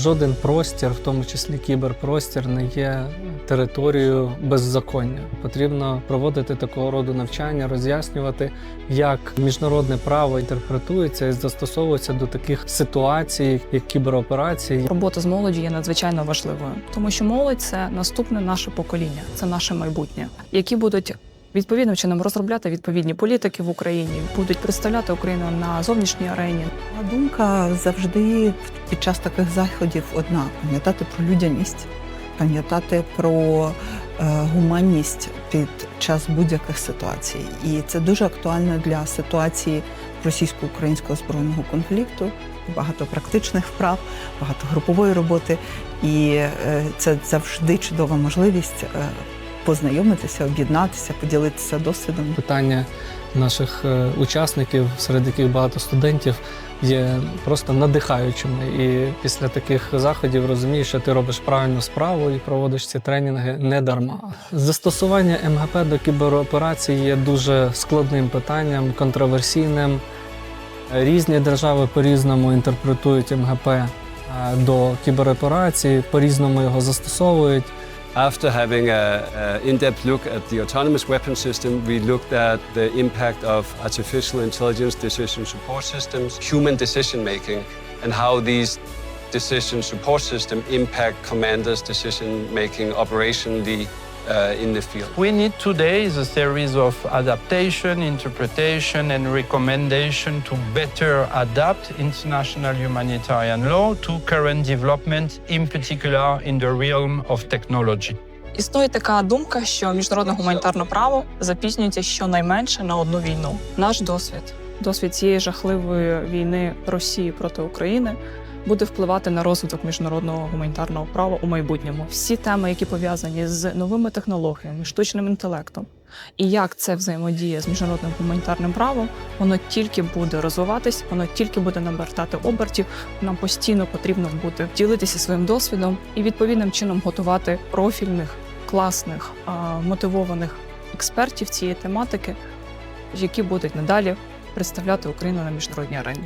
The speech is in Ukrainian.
Жоден простір, в тому числі кіберпростір, не є територією беззаконня. Потрібно проводити такого роду навчання, роз'яснювати, як міжнародне право інтерпретується і застосовується до таких ситуацій, як кібероперації. Робота з молоді є надзвичайно важливою, тому що молодь це наступне наше покоління, це наше майбутнє, які будуть відповідним чином розробляти відповідні політики в Україні, будуть представляти Україну на зовнішній арені. Моя думка завжди під час таких заходів одна: пам'ятати про людяність, пам'ятати про е, гуманність під час будь-яких ситуацій. І це дуже актуально для ситуації російсько-українського збройного конфлікту. Багато практичних вправ, багато групової роботи, і е, це завжди чудова можливість е, познайомитися, об'єднатися, поділитися досвідом. Питання наших е, учасників, серед яких багато студентів, є просто надихаючими. І після таких заходів розумієш, що ти робиш правильну справу і проводиш ці тренінги не дарма. Застосування МГП до кібероперацій є дуже складним питанням, контроверсійним. Різні держави по-різному інтерпретують МГП е, до кібероперацій, по-різному його застосовують. After having a, a in-depth look at the autonomous weapon system, we looked at the impact of artificial intelligence decision support systems, human decision making, and how these decision support system impact commanders' decision making operationally in the field. We need today is a series of adaptation, interpretation, and recommendation to better adapt international humanitarian law to current development, in particular in the realm of technology. Існує така думка, що міжнародне гуманітарне право запізнюється щонайменше на одну війну. Наш досвід, досвід цієї жахливої війни Росії проти України. Буде впливати на розвиток міжнародного гуманітарного права у майбутньому. Всі теми, які пов'язані з новими технологіями, штучним інтелектом, і як це взаємодіє з міжнародним гуманітарним правом, воно тільки буде розвиватись, воно тільки буде набертати обертів. Нам постійно потрібно буде ділитися своїм досвідом і відповідним чином готувати профільних, класних, мотивованих експертів цієї тематики, які будуть надалі представляти Україну на міжнародній арені.